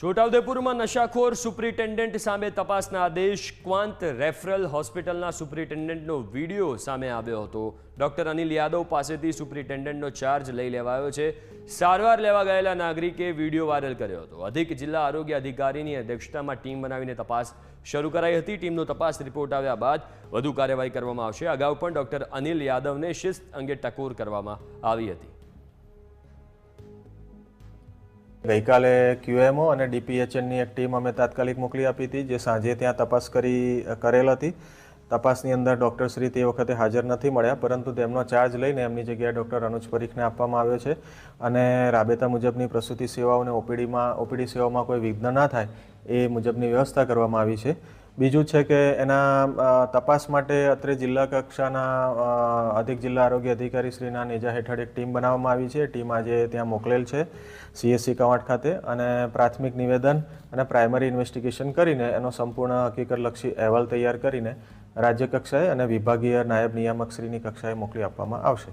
છોટાઉદેપુરમાં નશાખોર superintendent સામે તપાસના આદેશ. ક્વાંત રેફરલ હોસ્પિટલના સુપ્રિન્ટેન્ડન્ટનો વીડિયો સામે આવ્યો હતો. ડોક્ટર અનિલ યાદવ પાસેથી સુપ્રિન્ટેન્ડન્ટનો ચાર્જ લઈ લેવાયો છે. સારવાર લેવા ગયેલા નાગરિકે વીડિયો વાયરલ કર્યો હતો. અધિક જિલ્લા આરોગ્ય અધિકારીની અધ્યક્ષતામાં ટીમ બનાવીને તપાસ શરૂ કરાઈ હતી. ટીમનો તપાસ રિપોર્ટ આવ્યા બાદ વધુ કાર્યવાહી કરવામાં આવશે. અગાઉ પણ ડોક્ટર અનિલ યાદવને શિસ્ત અંગે ટકોર કરવામાં આવી હતી. ગઈકાલે ક્યુએમઓ અને ડીપીએચએનની એક ટીમ અમે તાત્કાલિક મોકલી આપી હતી, જે સાંજે ત્યાં તપાસ કરી કરેલ હતી. તપાસની અંદર ડૉક્ટર શ્રી તે વખતે હાજર નથી મળ્યા, પરંતુ તેમનો ચાર્જ લઈને એમની જગ્યાએ ડૉક્ટર અનુજ પરીખને આપવામાં આવ્યો છે. અને રાબેતા મુજબની પ્રસૂતિ સેવાઓને ઓપીડીમાં, ઓપીડી સેવામાં કોઈ વિઘ્ન ના થાય એ મુજબની વ્યવસ્થા કરવામાં આવી છે. બીજું છે કે એના તપાસ માટે અત્રે જિલ્લા કક્ષાના અધિક જિલ્લા આરોગ્ય અધિકારી શ્રીના નેજા હેઠળ એક ટીમ બનાવવામાં આવી છે. ટીમ આજે ત્યાં મોકલેલ છે સીએસસી કવાંટ ખાતે અને પ્રાથમિક નિવેદન અને પ્રાઇમરી ઇન્વેસ્ટિગેશન કરીને એનો સંપૂર્ણ હકીકતલક્ષી અહેવાલ તૈયાર કરીને રાજ્ય કક્ષાએ અને વિભાગીય નાયબ નિયામક શ્રીની કક્ષાએ મોકલી આપવામાં આવશે.